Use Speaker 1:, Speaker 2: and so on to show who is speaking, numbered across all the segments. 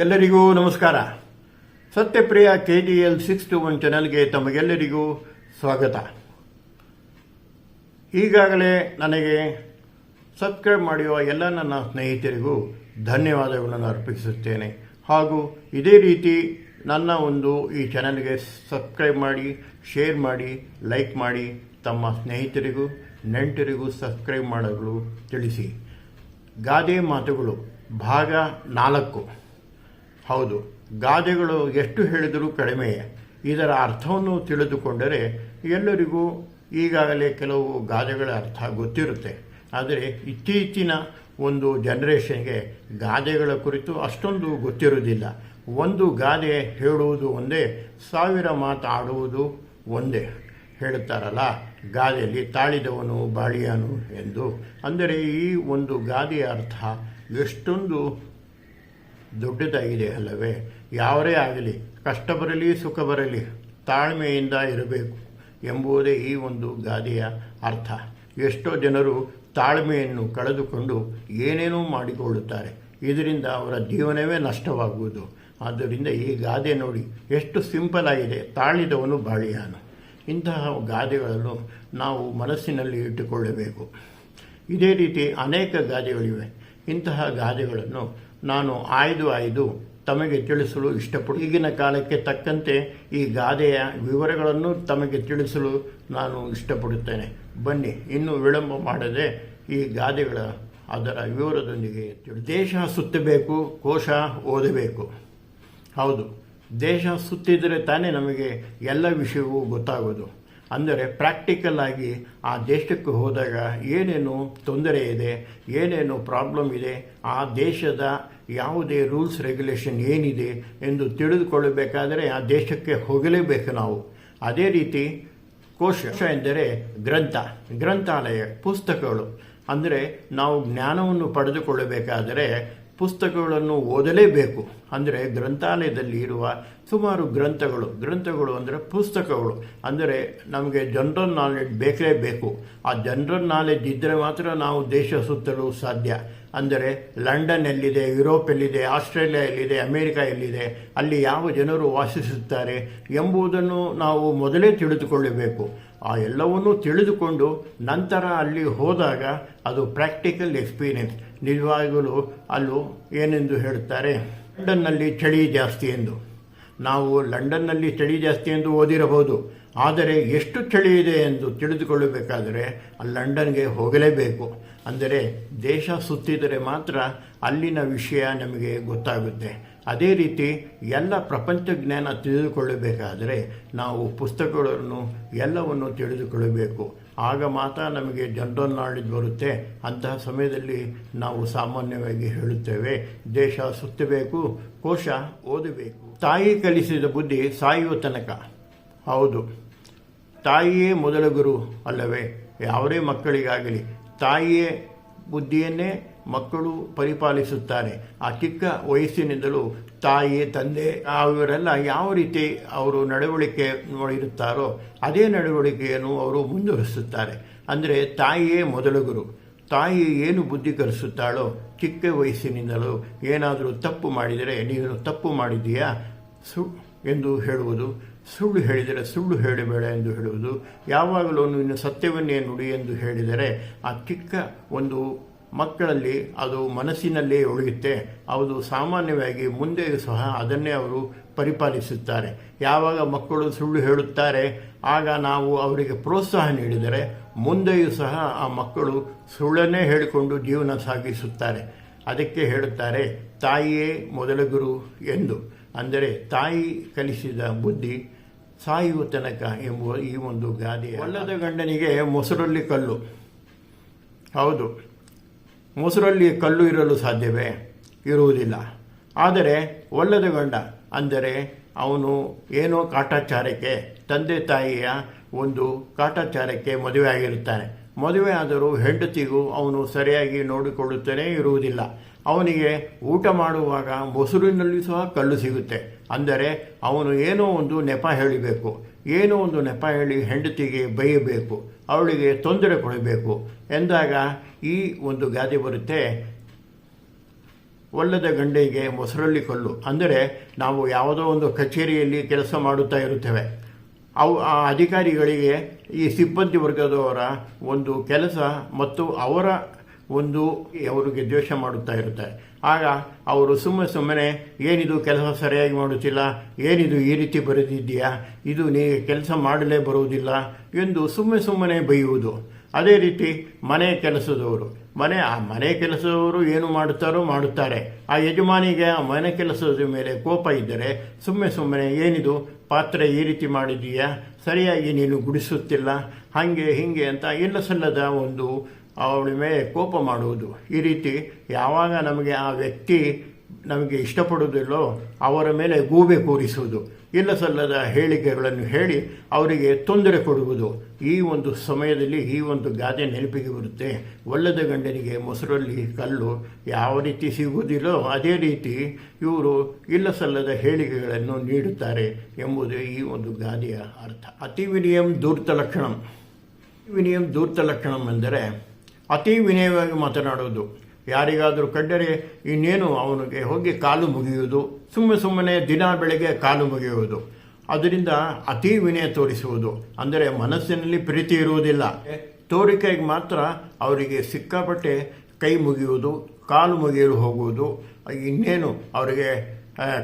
Speaker 1: ಎಲ್ಲರಿಗೂ ನಮಸ್ಕಾರ. Satyapriya K G L six two one ಚಾನಲ್ಗೆ ತಮಗೆಲ್ಲರಿಗೂ ಸ್ವಾಗತ. ಈಗಾಗಲೇ ನನಗೆ ಸಬ್ಸ್ಕ್ರೈಬ್ ಮಾಡಿರುವ ಎಲ್ಲ ನನ್ನ ಸ್ನೇಹಿತರಿಗೂ ಧನ್ಯವಾದಗಳನ್ನು ಅರ್ಪಿಸುತ್ತೇನೆ. ಹಾಗೂ ಇದೇ ರೀತಿ ನನ್ನ ಒಂದು ಈ ಚಾನಲ್ಗೆ ಸಬ್ಸ್ಕ್ರೈಬ್ ಮಾಡಿ ಶೇರ್ ಮಾಡಿ ಲೈಕ್ ಮಾಡಿ ತಮ್ಮ ಸ್ನೇಹಿತರಿಗೂ, ನೆಂಟರಿಗೂ ಸಬ್ಸ್ಕ್ರೈಬ್ ಮಾಡಲು ತಿಳಿಸಿ. ಗಾದೆ ಮಾತುಗಳು ಭಾಗ ನಾಲ್ಕು. ಹೌದು. ಗಾದೆಗಳು ಎಷ್ಟು ಹೇಳಿದರೂ ಕಡಿಮೆಯೇ ಇದರ ಅರ್ಥವನ್ನು ತಿಳಿದುಕೊಂಡರೆ ಎಲ್ಲರಿಗೂ ಈಗಾಗಲೇ ಕೆಲವು ಗಾದೆಗಳ ಅರ್ಥ ಗೊತ್ತಿರುತ್ತೆ. ಆದರೆ ಇತ್ತೀಚಿನ ಒಂದು ಜನ್ರೇಷನ್ಗೆ ಗಾದೆಗಳ ಕುರಿತು ಅಷ್ಟೊಂದು ಗೊತ್ತಿರುವುದಿಲ್ಲ. ಒಂದು ಗಾದೆ ಹೇಳುವುದು ಒಂದೇ, ಸಾವಿರ ಮಾತು ಆಡುವುದು ಒಂದೇ. ಹೇಳುತ್ತಾರಲ್ಲ ಗಾದೆಯಲ್ಲಿ ತಾಳಿದವನು ಬಾಳಿಯನು ಎಂದು. ಅಂದರೆ ಈ ಒಂದು ಗಾದೆಯ ಅರ್ಥ ಎಷ್ಟೊಂದು ದೊಡ್ಡದಾಗಿದೆ ಅಲ್ಲವೇ? ಯಾವರೇ ಆಗಲಿ ಕಷ್ಟ ಬರಲಿ ಸುಖ ಬರಲಿ ತಾಳ್ಮೆಯಿಂದ ಇರಬೇಕು ಎಂಬುದೇ ಈ ಒಂದು ಗಾದೆಯ ಅರ್ಥ. ಎಷ್ಟೋ ಜನರು ತಾಳ್ಮೆಯನ್ನು ಕಳೆದುಕೊಂಡು ಏನೇನೋ ಮಾಡಿಕೊಳ್ಳುತ್ತಾರೆ. ಇದರಿಂದ ಅವರ ಜೀವನವೇ ನಷ್ಟವಾಗುವುದು. ಆದ್ದರಿಂದ ಈ ಗಾದೆ ನೋಡಿ, ಎಷ್ಟು ಸಿಂಪಲ್ ಆಗಿದೆ, ತಾಳಿದವನು ಬಾಳಿಯಾನು. ಇಂತಹ ಗಾದೆಗಳನ್ನು ನಾವು ಮನಸ್ಸಿನಲ್ಲಿ ಇಟ್ಟುಕೊಳ್ಳಬೇಕು. ಇದೇ ರೀತಿ ಅನೇಕ ಗಾದೆಗಳಿವೆ. ಇಂತಹ ಗಾದೆಗಳನ್ನು ನಾನು ಆಯ್ದು ಆಯ್ದು ತಮಗೆ ತಿಳಿಸಲು ಇಷ್ಟಪಡು ಈಗಿನ ಕಾಲಕ್ಕೆ ತಕ್ಕಂತೆ ಈ ಗಾದೆಯ ವಿವರಗಳನ್ನು ತಮಗೆ ತಿಳಿಸಲು ನಾನು ಇಷ್ಟಪಡುತ್ತೇನೆ. ಬನ್ನಿ, ಇನ್ನೂ ವಿಳಂಬ ಮಾಡದೆ ಈ ಗಾದೆಗಳ ಅದರ ವಿವರದೊಂದಿಗೆ ತಿಳಿ ದೇಶ ಸುತ್ತಬೇಕು, ಕೋಶ ಓದಬೇಕು. ಹೌದು, ದೇಶ ಸುತ್ತಿದರೆ ತಾನೇ ನಮಗೆ ಎಲ್ಲ ವಿಷಯವೂ ಗೊತ್ತಾಗೋದು. ಅಂದರೆ ಪ್ರಾಕ್ಟಿಕಲ್ ಆಗಿ ಆ ದೇಶಕ್ಕೆ ಹೋದಾಗ ಏನೇನು ತೊಂದರೆ ಇದೆ, ಏನೇನು ಪ್ರಾಬ್ಲಮ್ ಇದೆ, ಆ ದೇಶದ ಯಾವುದೇ ರೂಲ್ಸ್ ರೆಗ್ಯುಲೇಷನ್ ಏನಿದೆ ಎಂದು ತಿಳಿದುಕೊಳ್ಳಬೇಕಾದರೆ ಆ ದೇಶಕ್ಕೆ ಹೋಗಲೇಬೇಕು ನಾವು. ಅದೇ ರೀತಿ ಕೋಶ ಎಂದರೆ ಗ್ರಂಥ, ಗ್ರಂಥಾಲಯ, ಪುಸ್ತಕಗಳು. ಅಂದರೆ ನಾವು ಜ್ಞಾನವನ್ನು ಪಡೆದುಕೊಳ್ಳಬೇಕಾದರೆ ಪುಸ್ತಕಗಳನ್ನು ಓದಲೇಬೇಕು. ಅಂದರೆ ಗ್ರಂಥಾಲಯದಲ್ಲಿ ಇರುವ ಸುಮಾರು ಗ್ರಂಥಗಳು ಗ್ರಂಥಗಳು ಅಂದರೆ ಪುಸ್ತಕಗಳು. ಅಂದರೆ ನಮಗೆ ಜನರಲ್ ನಾಲೆಡ್ಜ್ ಬೇಕೇ ಬೇಕು. ಆ ಜನರಲ್ ನಾಲೆಡ್ಜ್ ಇದ್ದರೆ ಮಾತ್ರ ನಾವು ದೇಶ ಸುತ್ತಲು ಸಾಧ್ಯ. ಅಂದರೆ ಲಂಡನ್ ಎಲ್ಲಿದೆ, ಯುರೋಪ್ ಎಲ್ಲಿದೆ, ಆಸ್ಟ್ರೇಲಿಯಾ ಎಲ್ಲಿದೆ, ಅಮೇರಿಕಾ ಎಲ್ಲಿದೆ, ಅಲ್ಲಿ ಯಾವ ಜನರು ವಾಸಿಸುತ್ತಾರೆ ಎಂಬುದನ್ನು ನಾವು ಮೊದಲೇ ತಿಳಿದುಕೊಳ್ಳಬೇಕು. ಆ ಎಲ್ಲವನ್ನೂ ತಿಳಿದುಕೊಂಡು ನಂತರ ಅಲ್ಲಿ ಹೋದಾಗ ಅದು ಪ್ರಾಕ್ಟಿಕಲ್ ಎಕ್ಸ್ಪೀರಿಯನ್ಸ್ ನಿಜವಾಗಲೂ ಅಲ್ಲೂ ಏನೆಂದು ಹೇಳುತ್ತಾರೆ? ಲಂಡನ್ನಲ್ಲಿ ಚಳಿ ಜಾಸ್ತಿ ಎಂದು. ನಾವು ಲಂಡನ್ನಲ್ಲಿ ಚಳಿ ಜಾಸ್ತಿ ಎಂದು ಓದಿರಬಹುದು. ಆದರೆ ಎಷ್ಟು ಚಳಿ ಇದೆ ಎಂದು ತಿಳಿದುಕೊಳ್ಳಬೇಕಾದರೆ ಲಂಡನ್ಗೆ ಹೋಗಲೇಬೇಕು. ಅಂದರೆ ದೇಶ ಸುತ್ತಿದರೆ ಮಾತ್ರ ಅಲ್ಲಿನ ವಿಷಯ ನಮಗೆ ಗೊತ್ತಾಗುತ್ತೆ. ಅದೇ ರೀತಿ ಎಲ್ಲ ಪ್ರಪಂಚ ಜ್ಞಾನ ತಿಳಿದುಕೊಳ್ಳಬೇಕಾದರೆ ನಾವು ಪುಸ್ತಕಗಳನ್ನು ಎಲ್ಲವನ್ನು ತಿಳಿದುಕೊಳ್ಳಬೇಕು. ಆಗ ಮಾತ್ರ ನಮಗೆ ಜನರಲ್ ನಾಲೆಜ್ ಬರುತ್ತೆ. ಅಂತಹ ಸಮಯದಲ್ಲಿ ನಾವು ಸಾಮಾನ್ಯವಾಗಿ ಹೇಳುತ್ತೇವೆ, ದೇಶ ಸುತ್ತಬೇಕು, ಕೋಶ ಓದಬೇಕು. ತಾಯಿ ಕಲಿಸಿದ ಬುದ್ಧಿ ಸಾಯುವ ತನಕ. ಹೌದು. ತಾಯಿಯೇ ಮೊದಲ ಗುರು ಅಲ್ಲವೇ? ಯಾವುದೇ ಮಕ್ಕಳಿಗಾಗಲಿ ತಾಯಿಯೇ ಬುದ್ಧಿಯನ್ನೇ ಮಕ್ಕಳು ಪರಿಪಾಲಿಸುತ್ತಾರೆ. ಆ ಚಿಕ್ಕ ವಯಸ್ಸಿನಿಂದಲೂ ತಾಯಿ, ತಂದೆ ಅವರೆಲ್ಲ ಯಾವ ರೀತಿ ಅವರು ನಡವಳಿಕೆ ಇರುತ್ತಾರೋ ಅದೇ ನಡವಳಿಕೆಯನ್ನು ಅವರು ಮುಂದುವರಿಸುತ್ತಾರೆ. ಅಂದರೆ ತಾಯಿಯೇ ಮೊದಲ ಗುರು. ತಾಯಿ ಏನು ಬುದ್ಧಿ ಕಲಿಸುತ್ತಾಳೋ, ಚಿಕ್ಕ ವಯಸ್ಸಿನಿಂದಲೂ ಏನಾದರೂ ತಪ್ಪು ಮಾಡಿದರೆ ನೀನು ತಪ್ಪು ಮಾಡಿದ್ದೀಯಾ? ಸು, ಎಂದು ಹೇಳುವುದು. ಸುಳ್ಳು ಹೇಳಿದರೆ ಸುಳ್ಳು ಹೇಳಬೇಡ ಎಂದು ಹೇಳುವುದು. ಯಾವಾಗಲೂ ನೀನು ಸತ್ಯವನ್ನೇ ನುಡಿ ಎಂದು ಹೇಳಿದರೆ ಆ ಚಿಕ್ಕ ಒಂದು ಮಕ್ಕಳಲ್ಲಿ ಅದು ಮನಸ್ಸಿನಲ್ಲೇ ಉಳಿಯುತ್ತೆ. ಅದು ಸಾಮಾನ್ಯವಾಗಿ ಮುಂದೆಯೂ ಸಹ ಅದನ್ನೇ ಅವರು ಪರಿಪಾಲಿಸುತ್ತಾರೆ. ಯಾವಾಗ ಮಕ್ಕಳು ಸುಳ್ಳು ಹೇಳುತ್ತಾರೆ ಆಗ ನಾವು ಅವರಿಗೆ ಪ್ರೋತ್ಸಾಹ ನೀಡಿದರೆ ಮುಂದೆಯೂ ಸಹ ಆ ಮಕ್ಕಳು ಸುಳ್ಳನ್ನೇ ಹೇಳಿಕೊಂಡು ಜೀವನ ಸಾಗಿಸುತ್ತಾರೆ. ಅದಕ್ಕೆ ಹೇಳುತ್ತಾರೆ ತಾಯಿಯೇ ಮೊದಲ ಗುರು ಎಂದು. ಅಂದರೆ ತಾಯಿ ಕಲಿಸಿದ ಬುದ್ಧಿ ಸಾಯುವ ತನಕ ಎಂಬುವ ಈ ಒಂದು ಗಾದೆ. ಅಲ್ಲದ ಗಂಡನಿಗೆ ಮೊಸರಲ್ಲಿ ಕಲ್ಲು. ಹೌದು. ಮೊಸರಲ್ಲಿ ಕಲ್ಲು ಇರಲು ಸಾಧ್ಯವೇ? ಇರುವುದಿಲ್ಲ. ಆದರೆ ಒಲ್ಲದ ಗಂಡ, ಅಂದರೆ ಅವನು ಏನೋ ಕಾಟಾಚಾರಕ್ಕೆ, ತಂದೆ ತಾಯಿಯ ಒಂದು ಕಾಟಾಚಾರಕ್ಕೆ ಮದುವೆ ಆಗಿರುತ್ತಾನೆ. ಮದುವೆ ಆದರೂ ಹೆಂಡತಿಗೂ ಅವನು ಸರಿಯಾಗಿ ನೋಡಿಕೊಳ್ಳುತ್ತಲೇ ಇರುವುದಿಲ್ಲ. ಅವನಿಗೆ ಊಟ ಮಾಡುವಾಗ ಮೊಸರಿನಲ್ಲಿ ಸಹ ಕಲ್ಲು ಸಿಗುತ್ತೆ. ಅಂದರೆ ಅವನು ಏನೋ ಒಂದು ನೆಪ ಹೇಳಿಬೇಕು. ಏನೋ ಒಂದು ನೆಪ ಹೇಳಿ ಹೆಂಡತಿಗೆ ಬೈಯಬೇಕು, ಅವಳಿಗೆ ತೊಂದರೆ ಕೊಡಬೇಕು ಎಂದಾಗ ಈ ಒಂದು ಗಾದೆ ಬರುತ್ತೆ. ಒಳ್ಳೆದ ಗಂಡಿಗೆ ಮೊಸರಲ್ಲಿ ಕಲ್ಲು. ಅಂದರೆ ನಾವು ಯಾವುದೋ ಒಂದು ಕಚೇರಿಯಲ್ಲಿ ಕೆಲಸ ಮಾಡುತ್ತಾ ಇರುತ್ತೇವೆ. ಅವು ಆ ಅಧಿಕಾರಿಗಳಿಗೆ ಈ ಸಿಬ್ಬಂದಿ ವರ್ಗದವರ ಒಂದು ಕೆಲಸ ಮತ್ತು ಅವರ ಒಂದು ಅವರಿಗೆ ದ್ವೇಷ ಮಾಡುತ್ತಾ ಇರುತ್ತಾರೆ. ಆಗ ಅವರು ಸುಮ್ಮನೆ ಸುಮ್ಮನೆ, ಏನಿದು ಕೆಲಸ ಸರಿಯಾಗಿ ಮಾಡುತ್ತಿಲ್ಲ, ಏನಿದು ಈ ರೀತಿ ಬರೆದಿದ್ದೀಯಾ, ಇದು ನೀ ಕೆಲಸ ಮಾಡಲೇ ಬರುವುದಿಲ್ಲ ಎಂದು ಸುಮ್ಮನೆ ಸುಮ್ಮನೆ ಬೈಯುವುದು. ಅದೇ ರೀತಿ ಮನೆ ಕೆಲಸದವರು, ಮನೆ, ಆ ಮನೆ ಕೆಲಸದವರು ಏನು ಮಾಡುತ್ತಾರೋ ಮಾಡುತ್ತಾರೆ. ಆ ಯಜಮಾನಿಗೆ ಆ ಮನೆ ಕೆಲಸದ ಮೇಲೆ ಕೋಪ ಇದ್ದರೆ ಸುಮ್ಮನೆ ಸುಮ್ಮನೆ, ಏನಿದು, ಪಾತ್ರೆ ಈ ರೀತಿ ಮಾಡಿದೀಯಾ ಸರಿಯಾಗಿ ನೀನು ಗುಡಿಸುತ್ತಿಲ್ಲ, ಹಾಗೆ ಹೀಗೆ ಅಂತ ಇಲ್ಲ ಸಲ್ಲದ ಒಂದು ಅವಳ ಮೇಲೆ ಕೋಪ ಮಾಡುವುದು. ಈ ರೀತಿ ಯಾವಾಗ ನಮಗೆ ಆ ವ್ಯಕ್ತಿ ನಮಗೆ ಇಷ್ಟಪಡುವುದಿಲ್ಲೋ ಅವರ ಮೇಲೆ ಗೂಬೆ ಕೂರಿಸುವುದು. ಇಲ್ಲ ಸಲ್ಲದ ಹೇಳಿಕೆಗಳನ್ನು ಹೇಳಿ ಅವರಿಗೆ ತೊಂದರೆ ಕೊಡುವುದು. ಈ ಒಂದು ಸಮಯದಲ್ಲಿ ಈ ಒಂದು ಗಾದೆ ನೆನಪಿಗೆ ಬರುತ್ತೆ. ಒಲ್ಲದ ಗಂಡನಿಗೆ ಮೊಸರಲ್ಲಿ ಕಲ್ಲು ಯಾವ ರೀತಿ ಸಿಗುವುದಿಲ್ಲೋ ಅದೇ ರೀತಿ ಇವರು ಇಲ್ಲ ಸಲ್ಲದ ಹೇಳಿಕೆಗಳನ್ನು ನೀಡುತ್ತಾರೆ ಎಂಬುದೇ ಈ ಒಂದು ಗಾದೆಯ ಅರ್ಥ. ಅತಿ ವಿನಿಯಂ ದೂರ್ತ ಲಕ್ಷಣಂ ವಿನಿಯಂ ದೂರ್ತ ಲಕ್ಷಣಂ ಎಂದರೆ ಅತಿ ವಿನಯವಾಗಿ ಮಾತನಾಡುವುದು. ಯಾರಿಗಾದರೂ ಕಂಡರೆ ಇನ್ನೇನು ಅವನಿಗೆ ಹೋಗಿ ಕಾಲು ಮುಗಿಯುವುದು, ಸುಮ್ಮನೆ ಸುಮ್ಮನೆ ದಿನ ಬೆಳಗ್ಗೆ ಕಾಲು ಮುಗಿಯುವುದು. ಅದರಿಂದ ಅತಿ ವಿನಯ ತೋರಿಸುವುದು. ಅಂದರೆ ಮನಸ್ಸಿನಲ್ಲಿ ಪ್ರೀತಿ ಇರುವುದಿಲ್ಲ. ತೋರಿಕೆಗೆ ಮಾತ್ರ ಅವರಿಗೆ ಸಿಕ್ಕಾಪಟ್ಟೆ ಕೈ ಮುಗಿಯುವುದು, ಕಾಲು ಮುಗಿಯಲು ಹೋಗುವುದು. ಇನ್ನೇನು, ಅವರಿಗೆ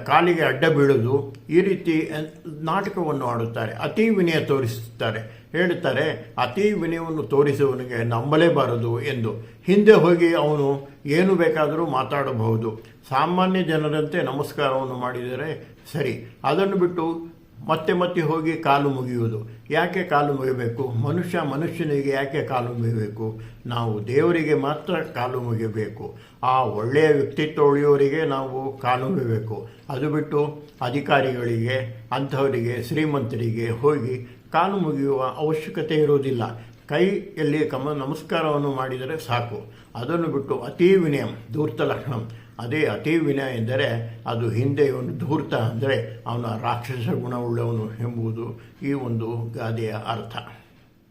Speaker 1: ಕಾಲಿಗೆ ಅಡ್ಡ ಬೀಳೋದು ಈ ರೀತಿ ನಾಟಕವನ್ನು ಆಡುತ್ತಾರೆ. ಅತಿ ವಿನಯ ತೋರಿಸುತ್ತಾರೆ. ಹೇಳುತ್ತಾರೆ, ಅತಿ ವಿನಯವನ್ನು ತೋರಿಸುವವನಿಗೆ ನಂಬಲೇಬಾರದು ಎಂದು. ಹಿಂದೆ ಹೋಗಿ ಅವನು ಏನು ಬೇಕಾದರೂ ಮಾತಾಡಬಹುದು. ಸಾಮಾನ್ಯ ಜನರಂತೆ ನಮಸ್ಕಾರವನ್ನು ಮಾಡಿದರೆ ಸರಿ. ಅದನ್ನು ಬಿಟ್ಟು ಮತ್ತೆ ಮತ್ತೆ ಹೋಗಿ ಕಾಲು ಮುಗಿಯುವುದು. ಯಾಕೆ ಕಾಲು ಮುಗಿಬೇಕು? ಮನುಷ್ಯ ಮನುಷ್ಯನಿಗೆ ಯಾಕೆ ಕಾಲು ಮುಗಿಬೇಕು? ನಾವು ದೇವರಿಗೆ ಮಾತ್ರ ಕಾಲು ಮುಗಿಬೇಕು. ಆ ಒಳ್ಳೆಯ ವ್ಯಕ್ತಿತ್ವ ಉಳಿಯೋರಿಗೆ ನಾವು ಕಾಲು ಮುಗಿಬೇಕು. ಅದು ಬಿಟ್ಟು ಅಧಿಕಾರಿಗಳಿಗೆ, ಅಂಥವರಿಗೆ, ಶ್ರೀಮಂತರಿಗೆ ಹೋಗಿ ಕಾಲು ಮುಗಿಯುವ ಅವಶ್ಯಕತೆ ಇರುವುದಿಲ್ಲ. ಕೈಯಲ್ಲಿ ಕಮ ನಮಸ್ಕಾರವನ್ನು ಮಾಡಿದರೆ ಸಾಕು. ಅದನ್ನು ಬಿಟ್ಟು ಅತೀ ವಿನಯಂ ದೂರ್ತ ಲಕ್ಷಣಂ. ಅದೇ ಅತಿ ವಿನಯ ಎಂದರೆ ಅದು ಹಿಂದೆ ಒಂದು ಧೂರ್ತ ಅಂದರೆ ಅವನ ರಾಕ್ಷಸ ಗುಣವುಳ್ಳವನು ಎಂಬುದು ಈ ಒಂದು ಗಾದೆಯ ಅರ್ಥ.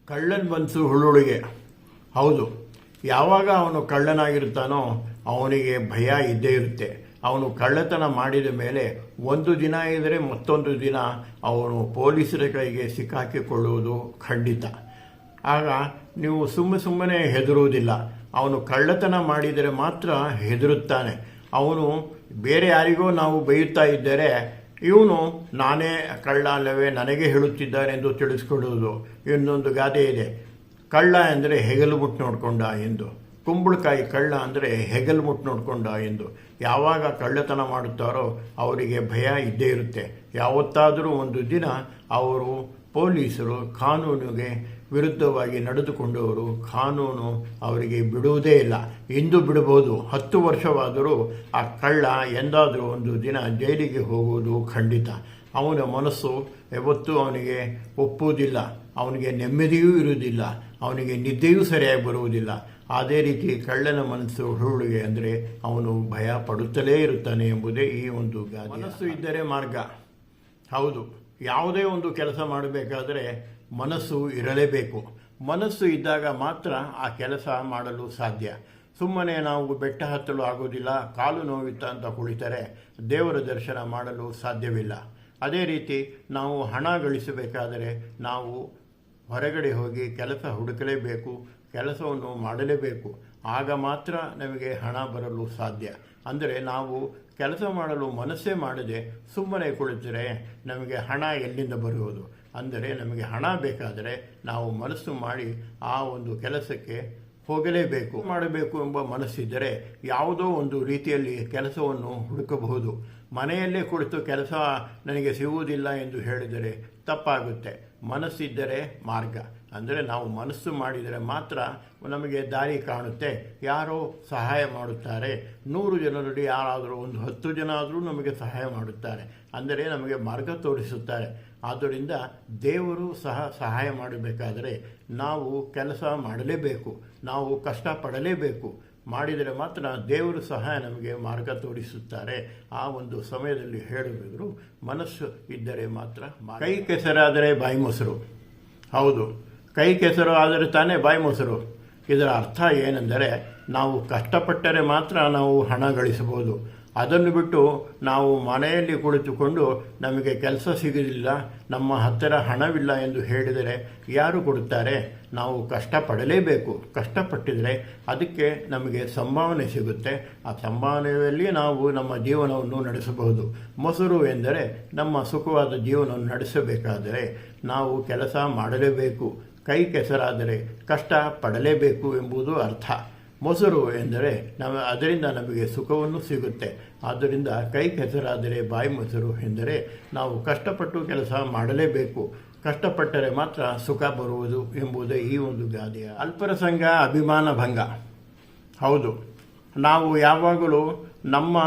Speaker 1: ಕಳ್ಳನ್ ಮನಸ್ಸು ಹುಳುಳಿಗೆ. ಹೌದು, ಯಾವಾಗ ಅವನು ಕಳ್ಳನಾಗಿರುತ್ತಾನೋ ಅವನಿಗೆ ಭಯ ಇದ್ದೇ ಇರುತ್ತೆ. ಅವನು ಕಳ್ಳತನ ಮಾಡಿದ ಮೇಲೆ ಒಂದು ದಿನ ಇದ್ದರೆ ಮತ್ತೊಂದು ದಿನ ಅವನು ಪೊಲೀಸರ ಕೈಗೆ ಸಿಕ್ಕಾಕಿಕೊಳ್ಳುವುದು ಖಂಡಿತ. ಆಗ ನೀವು ಸುಮ್ಮ ಸುಮ್ಮನೆ ಹೆದರುವುದಿಲ್ಲ. ಅವನು ಕಳ್ಳತನ ಮಾಡಿದರೆ ಮಾತ್ರ ಹೆದರುತ್ತಾನೆ. ಅವನು ಬೇರೆ ಯಾರಿಗೋ ನಾವು ಬೈಯುತ್ತಾ ಇದ್ದರೆ ಇವನು ನಾನೇ ಕಳ್ಳ ಅಲ್ಲವೇ ನನಗೆ ಹೇಳುತ್ತಿದ್ದಾನೆ ಎಂದು ತಿಳಿಸ್ಕೊಡುವುದು ಇನ್ನೊಂದು ಗಾದೆ ಇದೆ. ಕಳ್ಳ ಎಂದರೆ ಹೆಗಲು ಮುಟ್ಟು ನೋಡ್ಕೊಂಡ ಎಂದು. ಕುಂಬಳಕಾಯಿ ಕಳ್ಳ ಅಂದರೆ ಹೆಗಲು ಮುಟ್ಟು ನೋಡಿಕೊಂಡ ಎಂದು. ಯಾವಾಗ ಕಳ್ಳತನ ಮಾಡುತ್ತಾರೋ ಅವರಿಗೆ ಭಯ ಇದ್ದೇ ಇರುತ್ತೆ. ಯಾವತ್ತಾದರೂ ಒಂದು ದಿನ ಅವರು ಪೊಲೀಸರು ಕಾನೂನಿಗೆ ವಿರುದ್ಧವಾಗಿ ನಡೆದುಕೊಂಡವರು ಕಾನೂನು ಅವರಿಗೆ ಬಿಡುವುದೇ ಇಲ್ಲ. ಇಂದು ಬಿಡಬಹುದು. ಹತ್ತು ವರ್ಷವಾದರೂ ಆ ಕಳ್ಳ ಎಂದಾದರೂ ಒಂದು ದಿನ ಜೈಲಿಗೆ ಹೋಗುವುದು ಖಂಡಿತ. ಅವನ ಮನಸ್ಸು ಯಾವತ್ತೂ ಅವನಿಗೆ ಒಪ್ಪುವುದಿಲ್ಲ. ಅವನಿಗೆ ನೆಮ್ಮದಿಯೂ ಇರುವುದಿಲ್ಲ. ಅವನಿಗೆ ನಿದ್ದೆಯೂ ಸರಿಯಾಗಿ ಬರುವುದಿಲ್ಲ. ಅದೇ ರೀತಿ ಕಳ್ಳನ ಮನಸ್ಸು ಹುರುಳಿಗೆ ಅಂದರೆ ಅವನು ಭಯ ಪಡುತ್ತಲೇ ಇರುತ್ತಾನೆ ಎಂಬುದೇ ಈ ಒಂದು ಮನಸ್ಸು ಇದ್ದರೆ ಮಾರ್ಗ. ಹೌದು. ಯಾವುದೇ ಒಂದು ಕೆಲಸ ಮಾಡಬೇಕಾದರೆ ಮನಸ್ಸು ಇರಲೇಬೇಕು. ಮನಸ್ಸು ಇದ್ದಾಗ ಮಾತ್ರ ಆ ಕೆಲಸ ಮಾಡಲು ಸಾಧ್ಯ. ಸುಮ್ಮನೆ ನಾವು ಬೆಟ್ಟ ಹತ್ತಲು ಆಗೋದಿಲ್ಲ, ಕಾಲು ನೋವಿತ್ತ ಅಂತ ಕುಳಿತರೆ ದೇವರ ದರ್ಶನ ಮಾಡಲು ಸಾಧ್ಯವಿಲ್ಲ. ಅದೇ ರೀತಿ ನಾವು ಹಣ ಗಳಿಸಬೇಕಾದರೆ ನಾವು ಹೊರಗಡೆ ಹೋಗಿ ಕೆಲಸ ಹುಡುಕಲೇಬೇಕು, ಕೆಲಸವನ್ನು ಮಾಡಲೇಬೇಕು. ಆಗ ಮಾತ್ರ ನಮಗೆ ಹಣ ಬರಲು ಸಾಧ್ಯ. ಅಂದರೆ ನಾವು ಕೆಲಸ ಮಾಡಲು ಮನಸ್ಸೇ ಮಾಡದೆ ಸುಮ್ಮನೆ ಕುಳಿತರೆ ನಮಗೆ ಹಣ ಎಲ್ಲಿಂದ ಬರುವುದು? ಅಂದರೆ ನಮಗೆ ಹಣ ಬೇಕಾದರೆ ನಾವು ಮನಸ್ಸು ಮಾಡಿ ಆ ಒಂದು ಕೆಲಸಕ್ಕೆ ಹೋಗಲೇಬೇಕು. ಮಾಡಬೇಕು ಎಂಬ ಮನಸ್ಸಿದ್ದರೆ ಯಾವುದೋ ಒಂದು ರೀತಿಯಲ್ಲಿ ಕೆಲಸವನ್ನು ಹುಡುಕಬಹುದು. ಮನೆಯಲ್ಲೇ ಕುಳಿತು ಕೆಲಸ ನನಗೆ ಸಿಗುವುದಿಲ್ಲ ಎಂದು ಹೇಳಿದರೆ ತಪ್ಪಾಗುತ್ತೆ. ಮನಸ್ಸಿದ್ದರೆ ಮಾರ್ಗ. ಅಂದರೆ ನಾವು ಮನಸ್ಸು ಮಾಡಿದರೆ ಮಾತ್ರ ನಮಗೆ ದಾರಿ ಕಾಣುತ್ತೆ. ಯಾರೋ ಸಹಾಯ ಮಾಡುತ್ತಾರೆ. ನೂರು ಜನರಲ್ಲಿ ಯಾರಾದರೂ ಒಂದು ಹತ್ತು ಜನ ಆದರೂ ನಮಗೆ ಸಹಾಯ ಮಾಡುತ್ತಾರೆ. ಅಂದರೆ ನಮಗೆ ಮಾರ್ಗ ತೋರಿಸುತ್ತಾರೆ. ಆದ್ದರಿಂದ ದೇವರು ಸಹ ಸಹಾಯ ಮಾಡಬೇಕಾದರೆ ನಾವು ಕೆಲಸ ಮಾಡಲೇಬೇಕು, ನಾವು ಕಷ್ಟಪಡಲೇಬೇಕು. ಮಾಡಿದರೆ ಮಾತ್ರ ದೇವರು ಸಹ ನಮಗೆ ಮಾರ್ಗ ತೋರಿಸುತ್ತಾರೆ. ಆ ಒಂದು ಸಮಯದಲ್ಲಿ ಹೇಳಬೇಕು ಮನಸ್ಸು ಇದ್ದರೆ ಮಾತ್ರ. ಕೈ ಕೆಸರಾದರೆ ಬಾಯಿ ಮೊಸರು. ಹೌದು, ಕೈ ಕೆಸರು ಆದರೆ ತಾನೇ ಬಾಯಿ ಮೊಸರು. ಇದರ ಅರ್ಥ ಏನೆಂದರೆ, ನಾವು ಕಷ್ಟಪಟ್ಟರೆ ಮಾತ್ರ ನಾವು ಹಣ ಗಳಿಸಬಹುದು. ಅದನ್ನು ಬಿಟ್ಟು ನಾವು ಮನೆಯಲ್ಲಿ ಕುಳಿತುಕೊಂಡು ನಮಗೆ ಕೆಲಸ ಸಿಗಲಿಲ್ಲ ನಮ್ಮ ಹತ್ತಿರ ಹಣವಿಲ್ಲ ಎಂದು ಹೇಳಿದರೆ ಯಾರು ಕೊಡುತ್ತಾರೆ? ನಾವು ಕಷ್ಟಪಡಲೇಬೇಕು. ಕಷ್ಟಪಟ್ಟಿದರೆ ಅದಕ್ಕೆ ನಮಗೆ ಸಂಭಾವನೆ ಸಿಗುತ್ತೆ. ಆ ಸಂಭಾವನೆಯಲ್ಲಿ ನಾವು ನಮ್ಮ ಜೀವನವನ್ನು ನಡೆಸಬಹುದು. ಮೊಸರು ಎಂದರೆ ನಮ್ಮ ಸುಖವಾದ ಜೀವನವನ್ನು ನಡೆಸಬೇಕಾದರೆ ನಾವು ಕೆಲಸ ಮಾಡಲೇಬೇಕು. ಕೈ ಕೆಸರಾದರೆ ಕಷ್ಟ ಪಡಲೇಬೇಕು ಎಂಬುದು ಅರ್ಥ. ಮೊಸರು ಎಂದರೆ ನಾವು ಅದರಿಂದ ನಮಗೆ ಸುಖವನ್ನು ಸಿಗುತ್ತೆ. ಆದ್ದರಿಂದ ಕೈ ಕೆಸರಾದರೆ ಬಾಯಿ ಮೊಸರು ಎಂದರೆ ನಾವು ಕಷ್ಟಪಟ್ಟು ಕೆಲಸ ಮಾಡಲೇಬೇಕು. ಕಷ್ಟಪಟ್ಟರೆ ಮಾತ್ರ ಸುಖ ಬರುವುದು ಎಂಬುದೇ ಈ ಒಂದು ಗಾದೆಯ ಅಲ್ಪರಸಂಗ, ಅಭಿಮಾನ ಭಂಗ. ಹೌದು. ನಾವು ಯಾವಾಗಲೂ ನಮ್ಮ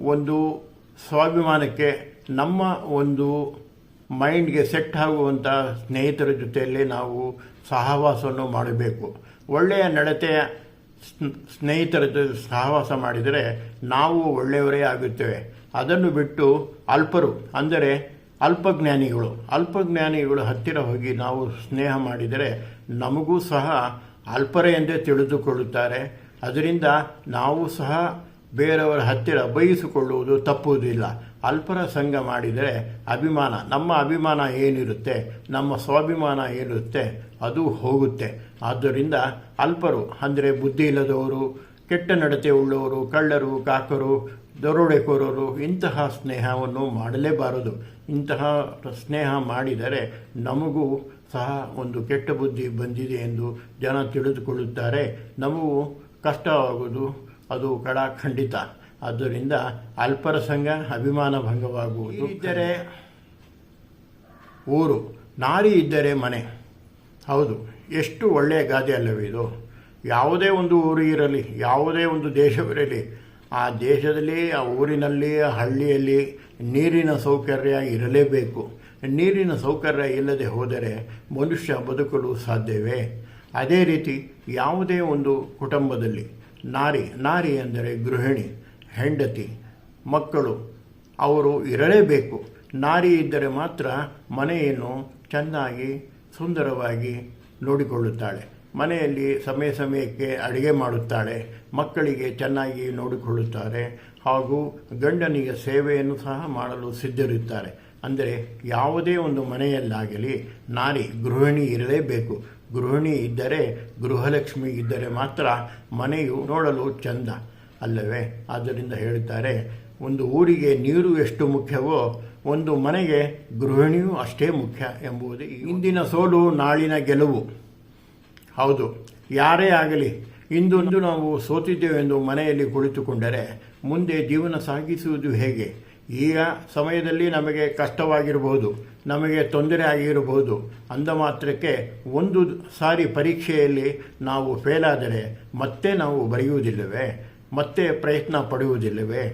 Speaker 1: ಒಂದು ಸ್ವಾಭಿಮಾನಕ್ಕೆ, ನಮ್ಮ ಒಂದು ಮೈಂಡ್ಗೆ ಸೆಟ್ ಆಗುವಂಥ ಸ್ನೇಹಿತರ ಜೊತೆಯಲ್ಲಿ ನಾವು ಸಹವಾಸವನ್ನು ಮಾಡಬೇಕು. ಒಳ್ಳೆಯ ನಡತೆಯ ಸ್ನೇಹಿತರ ಜೊತೆ ಸಹವಾಸ ಮಾಡಿದರೆ ನಾವು ಒಳ್ಳೆಯವರೇ ಆಗುತ್ತೇವೆ ಅದನ್ನು ಬಿಟ್ಟು ಅಲ್ಪರು, ಅಂದರೆ ಅಲ್ಪಜ್ಞಾನಿಗಳು ಅಲ್ಪಜ್ಞಾನಿಗಳು ಹತ್ತಿರ ಹೋಗಿ ನಾವು ಸ್ನೇಹ ಮಾಡಿದರೆ ನಮಗೂ ಸಹ ಅಲ್ಪರೇ ಎಂದೇ ತಿಳಿದುಕೊಳ್ಳುತ್ತಾರೆ. ಅದರಿಂದ ನಾವು ಸಹ ಬೇರೆಯವರ ಹತ್ತಿರ ಬಯಸಿಕೊಳ್ಳುವುದು ತಪ್ಪುವುದಿಲ್ಲ. ಅಲ್ಪರ ಸಂಘ ಮಾಡಿದರೆ ಅಭಿಮಾನ, ನಮ್ಮ ಅಭಿಮಾನ ಏನಿರುತ್ತೆ, ನಮ್ಮ ಸ್ವಾಭಿಮಾನ ಏನಿರುತ್ತೆ, ಅದು ಹೋಗುತ್ತೆ. ಆದ್ದರಿಂದ ಅಲ್ಪರು, ಅಂದರೆ ಬುದ್ಧಿ ಇಲ್ಲದವರು, ಕೆಟ್ಟ ನಡತೆ ಉಳ್ಳವರು, ಕಳ್ಳರು, ಕಾಕರು, ದರೋಡೆಕೋರರು, ಇಂತಹ ಸ್ನೇಹವನ್ನು ಮಾಡಲೇಬಾರದು. ಇಂತಹ ಸ್ನೇಹ ಮಾಡಿದರೆ ನಮಗೂ ಸಹ ಒಂದು ಕೆಟ್ಟ ಬುದ್ಧಿ ಬಂದಿದೆ ಎಂದು ಜನ ತಿಳಿದುಕೊಳ್ಳುತ್ತಾರೆ. ನಮಗೂ ಕಷ್ಟವಾಗುವುದು, ಅದು ಕಡ ಖಂಡಿತ. ಆದ್ದರಿಂದ ಅಲ್ಪರ ಸಂಘ ಅಭಿಮಾನ ಭಂಗವಾಗುವುದು ಇದ್ದರೆ ಊರು ನಾರಿ ಇದ್ದರೆ ಮನೆ. ಹೌದು ಎಷ್ಟು ಒಳ್ಳೆಯ ಗಾದೆ ಅಲ್ಲವೇ ಇದು. ಯಾವುದೇ ಒಂದು ಊರು ಇರಲಿ ಯಾವುದೇ ಒಂದು ದೇಶವಿರಲಿ ಆ ದೇಶದಲ್ಲಿ ಆ ಊರಿನಲ್ಲಿ ಆ ಹಳ್ಳಿಯಲ್ಲಿ ನೀರಿನ ಸೌಕರ್ಯ ಇರಲೇಬೇಕು. ನೀರಿನ ಸೌಕರ್ಯ ಇಲ್ಲದೆ ಹೋದರೆ ಮನುಷ್ಯ ಬದುಕಲು ಸಾಧ್ಯವೇ? ಅದೇ ರೀತಿ ಯಾವುದೇ ಒಂದು ಕುಟುಂಬದಲ್ಲಿ ನಾರಿ ನಾರಿ ಎಂದರೆ ಗೃಹಿಣಿ ಹೆಂಡತಿ, ಮಕ್ಕಳು, ಅವರು ಇರಲೇಬೇಕು. ನಾರಿ ಇದ್ದರೆ ಮಾತ್ರ ಮನೆಯನ್ನು ಚೆನ್ನಾಗಿ, ಸುಂದರವಾಗಿ ನೋಡಿಕೊಳ್ಳುತ್ತಾಳೆ. ಮನೆಯಲ್ಲಿ ಸಮಯ ಸಮಯಕ್ಕೆ ಅಡುಗೆ ಮಾಡುತ್ತಾಳೆ. ಮಕ್ಕಳಿಗೆ ಚೆನ್ನಾಗಿ ನೋಡಿಕೊಳ್ಳುತ್ತಾರೆ ಹಾಗೂ ಗಂಡನಿಗೆ ಸೇವೆಯನ್ನು ಸಹ ಮಾಡಲು ಸಿದ್ಧರಿರುತ್ತಾರೆ. ಅಂದರೆ ಯಾವುದೇ ಒಂದು ಮನೆಯಲ್ಲಾಗಲಿ ನಾರಿ ಗೃಹಿಣಿ ಇರಲೇಬೇಕು. ಗೃಹಿಣಿ ಇದ್ದರೆ ಗೃಹಲಕ್ಷ್ಮಿ ಇದ್ದರೆ ಮಾತ್ರ ಮನೆಯು ನೋಡಲು ಚಂದ. ಅಲ್ಲವೇ? ಆದ್ದರಿಂದ ಹೇಳುತ್ತಾರೆ ಒಂದು ಊರಿಗೆ ನೀರು ಎಷ್ಟು ಮುಖ್ಯವೋ, ಒಂದು ಮನೆಗೆ ಗೃಹಿಣಿಯೂ ಅಷ್ಟೇ ಮುಖ್ಯ ಎಂಬುದು ಇಂದಿನ ಸೋಲು ನಾಳಿನ ಗೆಲುವು. ಹೌದು, ಯಾರೇ ಆಗಲಿ ಇಂದು ಇಂದು ನಾವು ಸೋತಿದ್ದೇವೆಂದು ಮನೆಯಲ್ಲಿ ಕುಳಿತುಕೊಂಡರೆ ಮುಂದೆ ಜೀವನ ಸಾಗಿಸುವುದು ಹೇಗೆ? ಈಗ ಸಮಯದಲ್ಲಿ ನಮಗೆ ಕಷ್ಟವಾಗಿರಬಹುದು, ನಮಗೆ ತೊಂದರೆ ಆಗಿರಬಹುದು. ಅಂದ ಮಾತ್ರಕ್ಕೆ ಒಂದು ಸಾರಿ ಪರೀಕ್ಷೆಯಲ್ಲಿ ನಾವು ಫೇಲಾದರೆ ಮತ್ತೆ ನಾವು ಬರೆಯುವುದಿಲ್ಲವೇ? ಮತ್ತೆ ಪ್ರಯತ್ನ ಪಡುವುದಿಲ್ಲವೇ?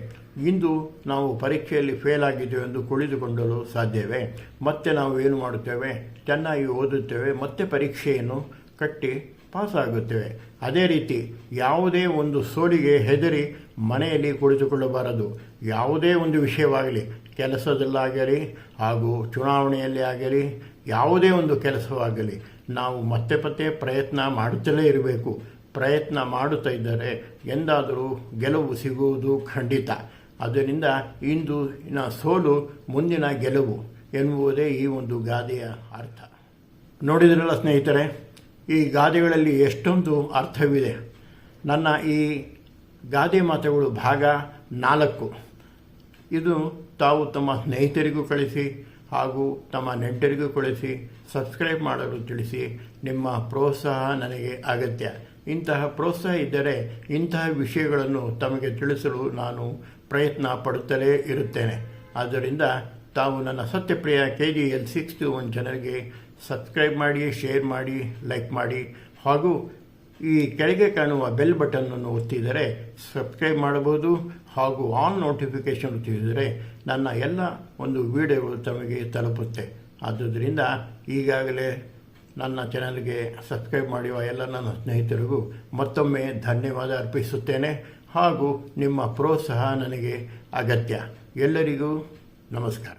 Speaker 1: ಇಂದು ನಾವು ಪರೀಕ್ಷೆಯಲ್ಲಿ ಫೇಲ್ ಆಗಿದ್ದೇವೆ ಎಂದು ಕುಳಿತುಕೊಳ್ಳಲು ಸಾಧ್ಯವೇ? ಮತ್ತೆ ನಾವು ಏನು ಮಾಡುತ್ತೇವೆ? ಚೆನ್ನಾಗಿ ಓದುತ್ತೇವೆ, ಮತ್ತೆ ಪರೀಕ್ಷೆಯನ್ನು ಕಟ್ಟಿ ಪಾಸ್ ಆಗುತ್ತೇವೆ. ಅದೇ ರೀತಿ ಯಾವುದೇ ಒಂದು ಸೋಲಿಗೆ ಹೆದರಿ ಮನೆಯಲ್ಲಿ ಕುಳಿತುಕೊಳ್ಳಬಾರದು. ಯಾವುದೇ ಒಂದು ವಿಷಯವಾಗಲಿ, ಕೆಲಸದಲ್ಲಾಗಲಿ ಹಾಗೂ ಚುನಾವಣೆಯಲ್ಲಿ ಆಗಲಿ, ಯಾವುದೇ ಒಂದು ಕೆಲಸವಾಗಲಿ, ನಾವು ಮತ್ತೆ ಮತ್ತೆ ಪ್ರಯತ್ನ ಮಾಡುತ್ತಲೇ ಇರಬೇಕು. ಪ್ರಯತ್ನ ಮಾಡುತ್ತಾ ಇದ್ದಾರೆ. ಎಂದಾದರೂ ಗೆಲುವು ಸಿಗುವುದು ಖಂಡಿತ. ಆದ್ದರಿಂದ ಇನ್ನ ಸೋಲು ಮುಂದಿನ ಗೆಲುವು ಎನ್ನುವುದೇ ಈ ಒಂದು ಗಾದೆಯ ಅರ್ಥ. ನೋಡಿದ್ರಲ್ಲ ಸ್ನೇಹಿತರೆ, ಈ ಗಾದೆಗಳಲ್ಲಿ ಎಷ್ಟೊಂದು ಅರ್ಥವಿದೆ. ನನ್ನ ಈ ಗಾದೆ ಮಾತುಗಳು ಭಾಗ ನಾಲ್ಕು. ಇದು ತಾವು ತಮ್ಮ ಸ್ನೇಹಿತರಿಗೂ ಕಳಿಸಿ ಹಾಗೂ ತಮ್ಮ ನೆಂಟರಿಗೂ ಕಳಿಸಿ ಸಬ್ಸ್ಕ್ರೈಬ್ ಮಾಡಲು ತಿಳಿಸಿ ನಿಮ್ಮ ಪ್ರೋತ್ಸಾಹ ನನಗೆ ಅಗತ್ಯ. ಇಂತಹ ಪ್ರೋತ್ಸಾಹ ಇದ್ದರೆ ಇಂತಹ ವಿಷಯಗಳನ್ನು ತಮಗೆ ತಿಳಿಸಲು ನಾನು ಪ್ರಯತ್ನ ಪಡುತ್ತಲೇ ಇರುತ್ತೇನೆ. ಆದ್ದರಿಂದ ತಾವು ನನ್ನ Satyapriya K G L six two one ಚಾನಲ್ಗೆ ಸಬ್ಸ್ಕ್ರೈಬ್ ಮಾಡಿ ಶೇರ್ ಮಾಡಿ ಲೈಕ್ ಮಾಡಿ, ಹಾಗೂ ಈ ಕೆಳಗೆ ಕಾಣುವ ಬೆಲ್ ಬಟನ್ನನ್ನು ಒತ್ತಿದರೆ ಸಬ್ಸ್ಕ್ರೈಬ್ ಮಾಡಬಹುದು ಹಾಗೂ ಆನ್ ನೋಟಿಫಿಕೇಷನ್ ಒತ್ತಿದರೆ ನನ್ನ ಎಲ್ಲ ಒಂದು ವಿಡಿಯೋಗಳು ತಮಗೆ ತಲುಪುತ್ತೆ. ಆದ್ದರಿಂದ ಈಗಾಗಲೇ ನನ್ನ ಚಾನಲ್ಗೆ ಸಬ್ಸ್ಕ್ರೈಬ್ ಮಾಡಿರುವ ಎಲ್ಲ ನನ್ನ ಸ್ನೇಹಿತರಿಗೂ ಮತ್ತೊಮ್ಮೆ ಧನ್ಯವಾದ ಅರ್ಪಿಸುತ್ತೇನೆ ಹಾಗೂ ನಿಮ್ಮ ಪ್ರೋತ್ಸಾಹ ನನಗೆ ಅಗತ್ಯ. ಎಲ್ಲರಿಗೂ ನಮಸ್ಕಾರ.